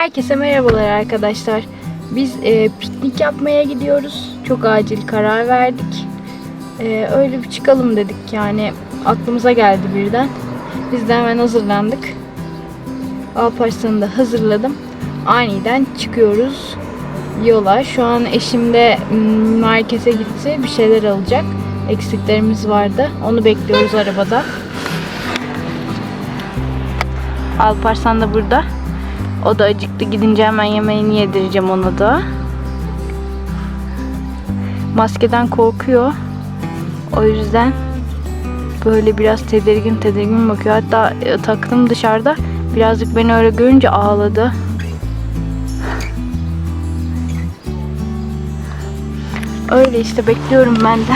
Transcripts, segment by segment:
Herkese merhabalar arkadaşlar. Biz e, piknik yapmaya gidiyoruz. Çok acil karar verdik. E, öyle bir çıkalım dedik yani aklımıza geldi birden. Biz de hemen hazırlandık. Alparslan'ı da hazırladım. Aniden çıkıyoruz yola. Şu an eşim de markete gitti. Bir şeyler alacak. Eksiklerimiz vardı. Onu bekliyoruz arabada. Alparslan da burada. O da acıktı. Gidince hemen yemeğini yedireceğim ona da. Maskeden korkuyor. O yüzden böyle biraz tedirgin tedirgin bakıyor. Hatta e, taktım dışarıda. Birazcık beni öyle görünce ağladı. Öyle işte bekliyorum ben de.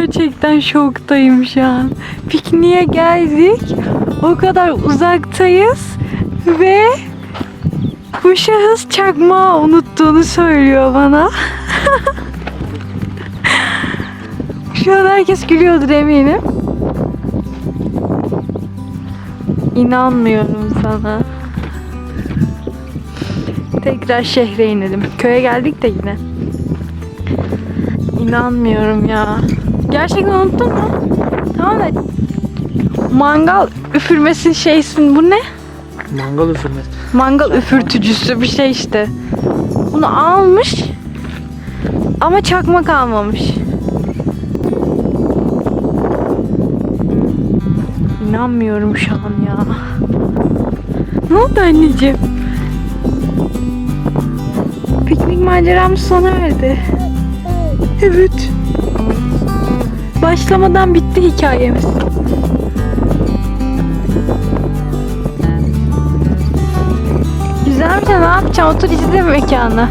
Gerçekten şoktayım şu an. Pikniğe geldik. O kadar uzaktayız ve bu şahıs çakmağı unuttuğunu söylüyor bana. şu an herkes gülüyordur eminim. İnanmıyorum sana. Tekrar şehre inelim. Köye geldik de yine. İnanmıyorum ya. Gerçekten unuttun mu? Tamam da mangal üfürmesi şeysin. Bu ne? Mangal üfürmesi. Mangal üfürtücüsü bir şey işte. Bunu almış ama çakmak almamış. İnanmıyorum şu an ya. Ne oldu anneciğim? Piknik maceramız sona erdi. Evet. Başlamadan bitti hikayemiz. Güzelmiş de ne yapacağım? Otur izle mekanı.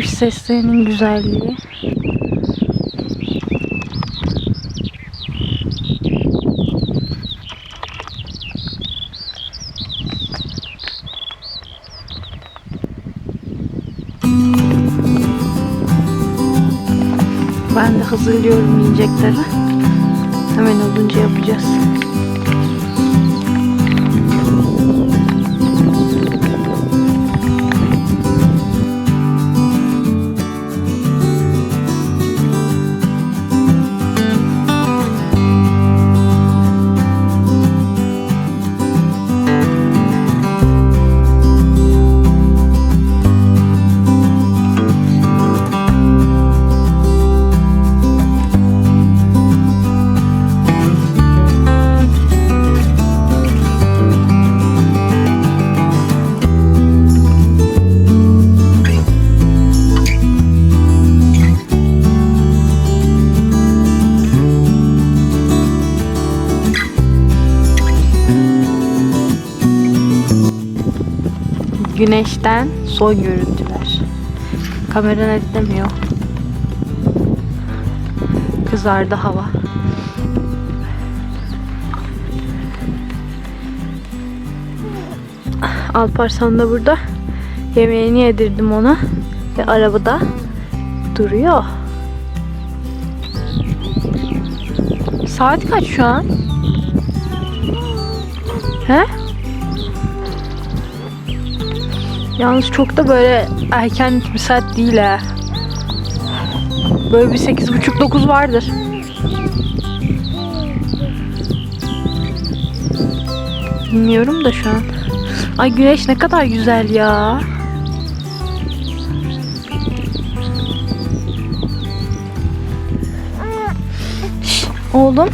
Seslerinin güzelliği. Ben de hazırlıyorum yiyecekleri. Hemen olunca yapacağız. Güneşten son görüntüler. Kamera netlemiyor. Kızardı hava. Alparslan da burada. Yemeğini yedirdim ona. Ve arabada duruyor. Saat kaç şu an? He? Yalnız çok da böyle erken bir saat değil ha. Böyle bir 8.30-9 vardır. Bilmiyorum da şu an. Ay güneş ne kadar güzel ya. Şş, oğlum.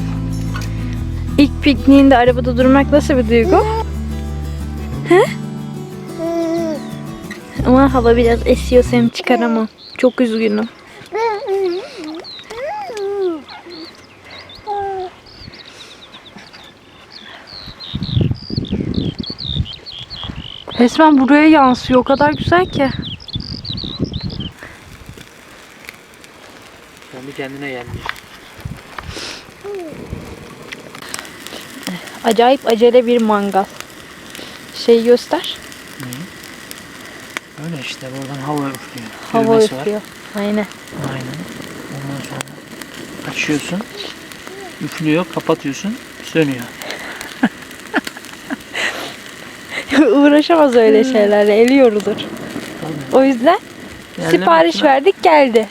İlk pikniğinde arabada durmak nasıl bir duygu? Ama hava biraz esiyor seni çıkaramam. Çok üzgünüm. Resmen buraya yansıyor. O kadar güzel ki. Kendi kendine gelmiş. Acayip acele bir mangal. Şeyi göster. Öyle işte buradan hava üflüyor. Hava Düğmesi var. üflüyor. Aynen. Aynen. Ondan sonra açıyorsun. Üflüyor, kapatıyorsun, sönüyor. Uğraşamaz öyle şeylerle. Eli yorulur. O yüzden Yerle sipariş makine verdik geldi.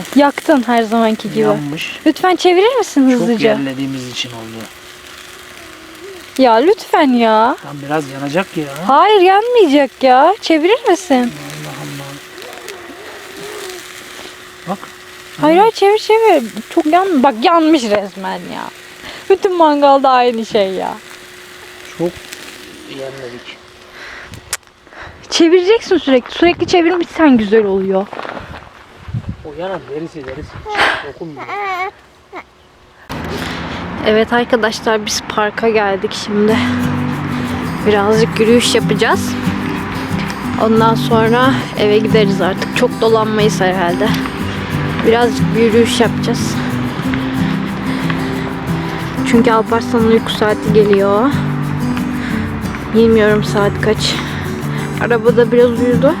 Of. Yaktın her zamanki gibi. Yanmış. Lütfen çevirir misin Çok hızlıca? yerlediğimiz için oldu. Ya lütfen ya. Tam biraz yanacak ya. Hayır yanmayacak ya. Çevirir misin? Allah Allah. Bak. Hayır hayır çevir çevir. Çok yan bak yanmış resmen ya. Bütün mangalda aynı şey ya. Çok yerledik. Çevireceksin sürekli. Sürekli çevirmişsen güzel oluyor. O yanan derisi derisi. Dokunmuyor. Evet arkadaşlar biz parka geldik şimdi. Birazcık yürüyüş yapacağız. Ondan sonra eve gideriz artık. Çok dolanmayız herhalde. Birazcık bir yürüyüş yapacağız. Çünkü Alparslan'ın uyku saati geliyor. Bilmiyorum saat kaç. Arabada biraz uyudu.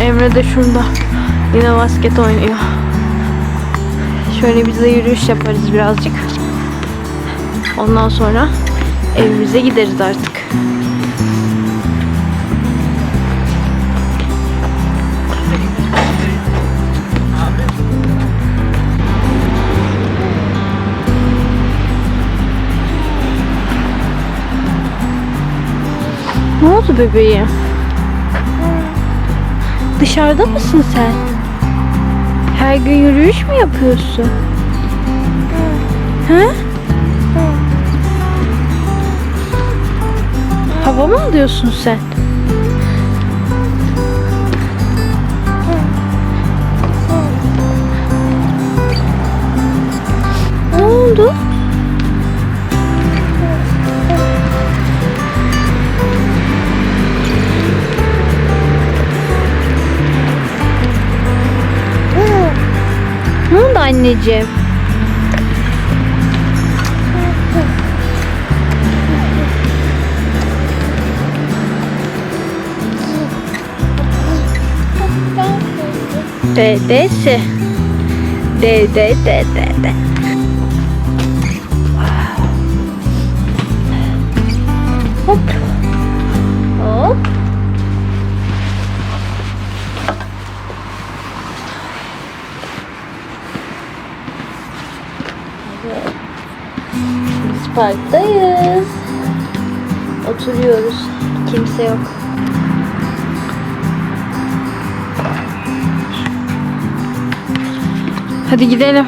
Emre de şurada. Yine basket oynuyor. Şöyle biz de yürüyüş yaparız birazcık. Ondan sonra evimize gideriz artık. Ne oldu bebeğim? Dışarıda mısın sen? Her gün yürüyüş mü yapıyorsun? He? Hava mı alıyorsun sen? Anneciğim? Dedesi. Dede dede dede. Parktayız. Oturuyoruz. Kimse yok. Hadi gidelim.